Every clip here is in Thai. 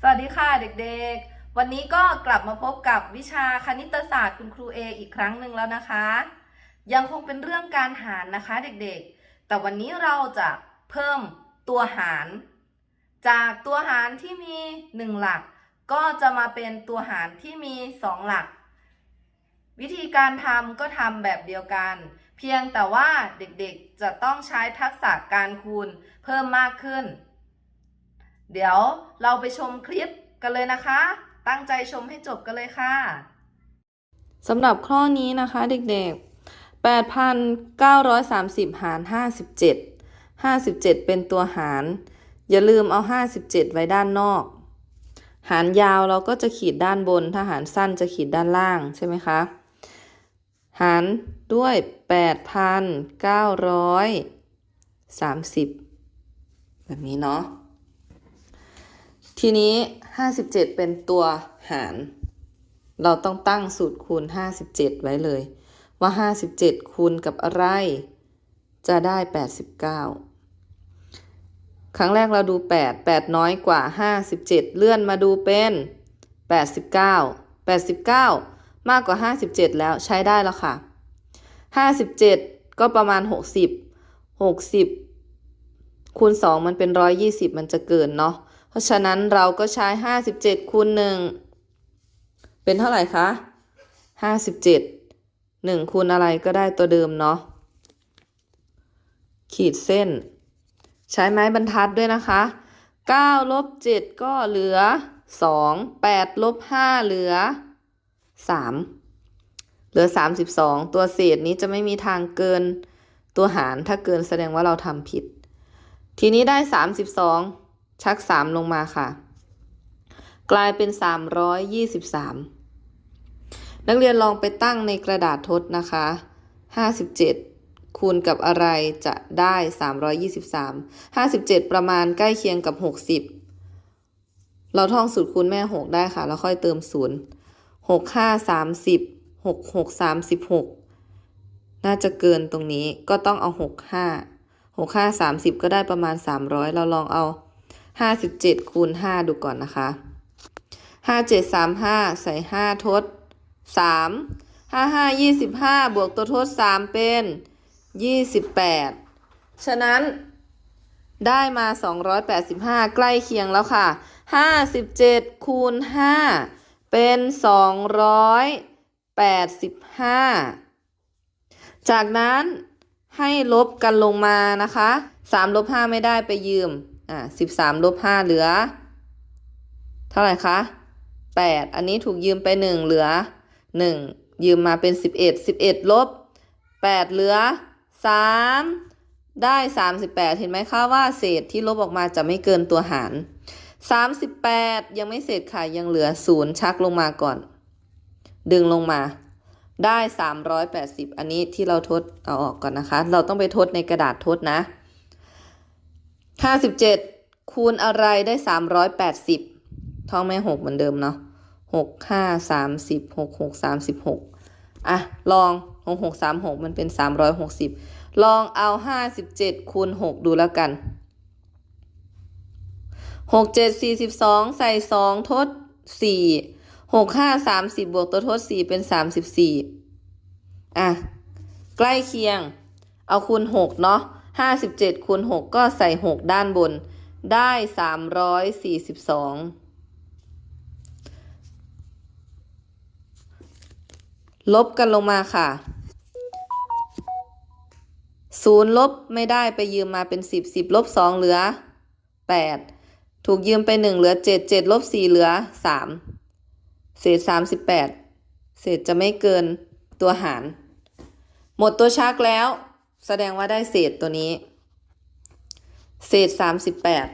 สวัสดีค่ะเด็กๆ วันนี้ก็กลับมาพบกับวิชาคณิตศาสตร์คุณครูเออีกครั้งหนึ่งแล้วนะคะ ยังคงเป็นเรื่องการหารนะคะเด็กๆ แต่วันนี้เราจะเพิ่มตัวหาร จากตัวหารที่มี 1 หลัก ก็จะมาเป็นตัวหารที่มี 2 หลัก วิธีการทำก็ทำแบบเดียวกัน เพียงแต่ว่าเด็กๆจะต้องใช้ทักษะการคูณเพิ่มมากขึ้น เดี๋ยวเราไปชมคลิปกันเลยนะคะ ตั้งใจชมให้จบกันเลยค่ะสำหรับข้อนี้นะคะเด็กๆ 8,930 หาร 57 57 เป็นตัวหาร อย่าลืมเอา 57 ไว้ด้านนอก หารยาวเราก็จะขีดด้านบน ถ้าหารสั้นจะขีดด้านล่างใช่ไหมคะ หารด้วย 8,930 แบบนี้เนาะ ทีนี้ 57 เป็นตัวหาร เราต้องตั้งสูตรคูณ 57 ไว้เลย ว่า 57 คูณกับอะไร จะได้ 89 ครั้งแรกเราดู 8 8 น้อยกว่า 57 เลื่อนมาดูเป็น 89 89 มากกว่า 57 แล้วใช้ได้แล้วค่ะ 57 ก็ประมาณ 60 60 คูณ 2 มันเป็น 120 มันจะเกินเนาะ ราะฉะนั้นเราก็ใช้57คูณ1เป็นเท่าไหร่คะ57 1คูณอะไรก็ได้ตัวเดิมเนาะขีดเส้น ใช้ไม้บรรทัดด้วยนะคะ9ลบ7ก็เหลือ2 8ลบ5เหลือ3เหลือ32ตัวเศษนี้จะไม่มีทางเกินตัวหารถ้าเกินแสดงว่าเราทำผิด ทีนี้ได้32 ชัก3ลงมาค่ะ กลายเป็น323นักเรียนลองไปตั้งในกระดาษทดนะคะ57คูณกับอะไรจะได้ 323 57 ประมาณใกล้เคียงกับ 60 เราท่องสูตรคูณแม่ 6 ได้ค่ะ แล้วค่อยเติม 0 6 5 30 6 6 36 น่าจะเกินตรงนี้ก็ต้องเอา 6 5 6 5 30 ก็ได้ประมาณ 300 เราลองเอา 57คูณ5ดูก่อนนะคะ57 35ใส่5ทด3 55 25บวกตัวทด3เป็น28ฉะนั้นได้มา 285 ใกล้เคียงแล้วค่ะ 57 คูณ 5 เป็น 285 จากนั้นให้ลบกันลงมานะคะ 3 ลบ 5 ไม่ได้ไปยืม อ่า13ลบ5เหลือ เท่าไหร่คะ8อันนี้ถูกยืมไป1เหลือ1ยืมมาเป็น11 11ลบ8เหลือ3ได้38เห็นไหมคะว่าเศษที่ลบออกมาจะไม่เกินตัวหาร38ยังไม่เสร็จค่ะยังเหลือ0ชักลงมาก่อน ดึงลงมาได้ 380 อันนี้ที่เราทดเอาออกก่อนนะคะ เราต้องไปทดในกระดาษทดนะ 57คูณอะไรได้380ท่องแม่หกเหมือนเดิมเนาะ6 5 30 6 6 36อะ ลอง6 6 3 6มันเป็น360ลองเอา57คูณ6ดูแล้วกัน6 7 42ใส่2ทด4 6 5 30บวกตัวทด4เป็น34อะ ใกล้เคียง เอาคูณ6เนาะ 57คูณ6ก็ใส่ 6 ด้านบน ได้ 342 ลบกันลงมาค่ะศูนย์ลบไม่ได้ไปยืมมาเป็นสิบสิบลบสองเหลือแปดถูกยืมไปหนึ่งเหลือเจ็ดเจ็ดลบสี่เหลือสามเศษสามสิบแปดเศษจะไม่เกินตัวหาร หมดตัวชักแล้ว แสดงว่าได้เศษตัวนี้ เศษสามสิบแปด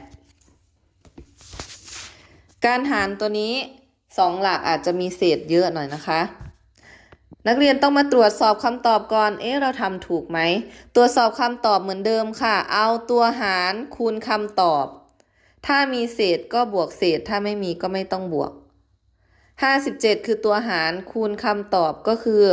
การหารตัวนี้สองหลักอาจจะมีเศษเยอะหน่อยนะคะ นักเรียนต้องมาตรวจสอบคำตอบก่อน เอ๊ะ เราทำถูกไหม ตรวจสอบคำตอบเหมือนเดิมค่ะ เอาตัวหารคูณคำตอบ ถ้ามีเศษก็บวกเศษ ถ้าไม่มีก็ไม่ต้องบวก 57 คือตัวหารคูณคำตอบก็คือ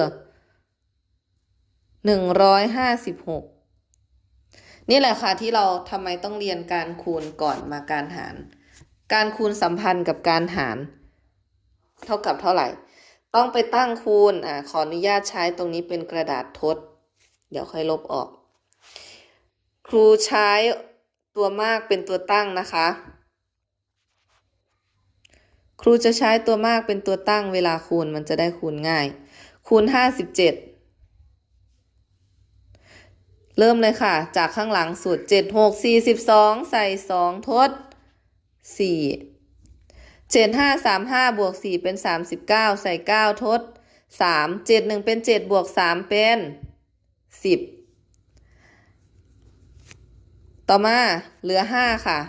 156นี่แหละค่ะที่เราทำไมต้องเรียนการคูณก่อนมาการหาร การคูณสัมพันธ์กับการหาร เท่ากับเท่าไหร่ ต้องไปตั้งคูณอ่าขออนุญาตใช้ตรงนี้เป็นกระดาษทด เดี๋ยวค่อยลบออก ครูใช้ตัวมากเป็นตัวตั้งนะคะ ครูจะใช้ตัวมากเป็นตัวตั้งเวลาคูณมันจะได้คูณง่าย คูณห้าสิบเจ็ด เริ่มเลยค่ะ จากข้างหลังสุดเจ็ดหกสี่สิบสองใส่สองทดสี่เจ็ดห้าสามห้าบวกสี่เป็นสามสิบเก้าใส่เก้าทดสามเจ็ดหนึ่งเป็นเจ็ดบวกสามเป็นสิบต่อมาเหลือห้าค่ะ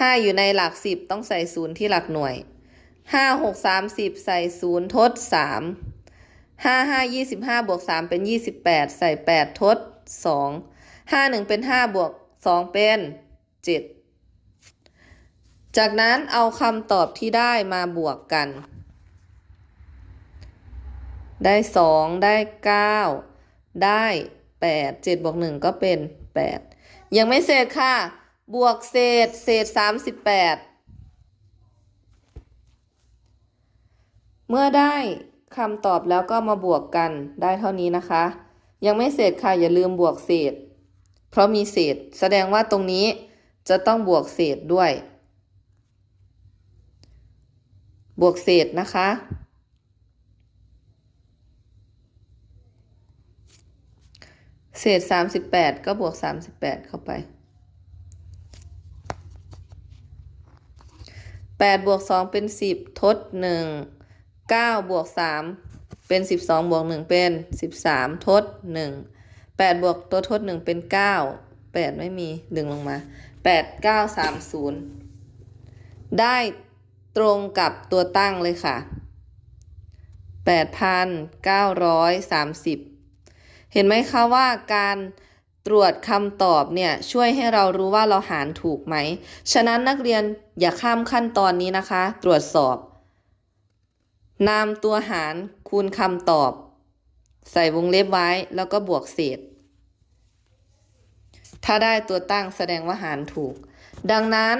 ห้าอยู่ในหลักสิบต้องใส่ศูนย์ที่หลักหน่วยห้าหกสามสิบใส่ศูนย์ทดสามห้าห้ายี่สิบห้าบวกสามเป็นยี่สิบแปดใส่แปดทด สองห้าหนึ่งเป็นห้าบวกสองเป็นเจ็ดจากนั้นเอาคำตอบที่ได้มาบวกกัน ได้สองได้เก้าได้แปดเจ็ดบวกหนึ่งก็เป็นแปดยังไม่เสร็จค่ะ บวกเศษเศษสามสิบแปดเมื่อได้คำตอบแล้วก็มาบวกกันได้เท่านี้นะคะ ยังไม่เสร็จค่ะอย่าลืมบวกเศษ เพราะมีเศษ แสดงว่าตรงนี้จะต้องบวกเศษด้วย บวกเศษนะคะ เศษสามสิบแปดก็บวกสามสิบแปดเข้าไปแปดบวกสองเป็นสิบทดหนึ่งเก้าบวกสาม เป็นสิบสองบวกหนึ่งเป็นสิบสามทดหนึ่งแปดบวกตัวทดหนึ่งเป็นเก้าแปดไม่มีดึงลงมาแปดเก้าสามศูนย์ได้ตรงกับตัวตั้งเลยค่ะแปดพันเก้าร้อยสามสิบเห็นไหมคะว่าการตรวจคำตอบเนี่ยช่วยให้เรารู้ว่าเราหารถูกไหม ฉะนั้นนักเรียนอย่าข้ามขั้นตอนนี้นะคะ ตรวจสอบ นามตัวหารคูณคำตอบ ใส่วงเล็บไว้แล้วก็บวกเศษ ถ้าได้ตัวตั้งแสดงว่าหารถูก ดังนั้น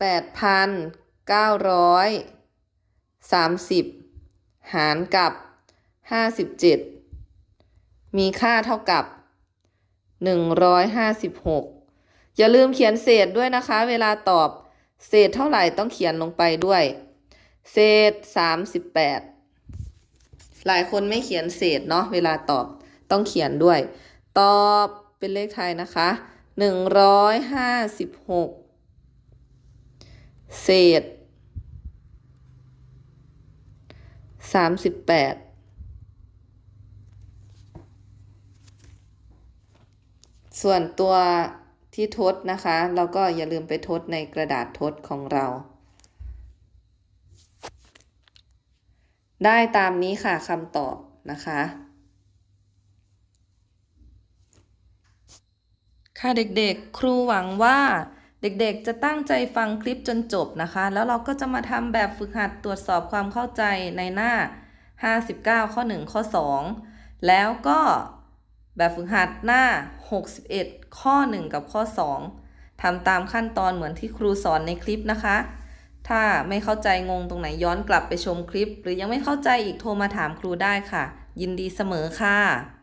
8,930 หารกับ 57 มีค่าเท่ากับ 156 อย่าลืมเขียนเศษด้วยนะคะ เวลาตอบ เศษเท่าไหร่ต้องเขียนลงไปด้วย เศษ38หลายคนไม่เขียนเศษเนาะเวลาตอบต้องเขียนด้วย ตอบเป็นเลขไทยนะคะ156เศษ38ส่วนตัวที่ทดนะคะ เราก็อย่าลืมไปทดในกระดาษทดของเรา ได้ตามนี้ค่ะคำตอบนะคะ ค่ะเด็กๆ ครูหวังว่าเด็กๆ จะตั้งใจฟังคลิปจนจบนะคะ แล้วเราก็จะมาทำแบบฝึกหัดตรวจสอบความเข้าใจในหน้า 59 ข้อ 1 ข้อ 2 แล้วก็แบบฝึกหัดหน้า 61 ข้อ 1 กับข้อ 2ทำตามขั้นตอนเหมือนที่ครูสอนในคลิปนะคะ ถ้าไม่เข้าใจงงตรงไหนย้อนกลับไปชมคลิป หรือยังไม่เข้าใจอีกโทรมาถามครูได้ค่ะ ยินดีเสมอค่ะ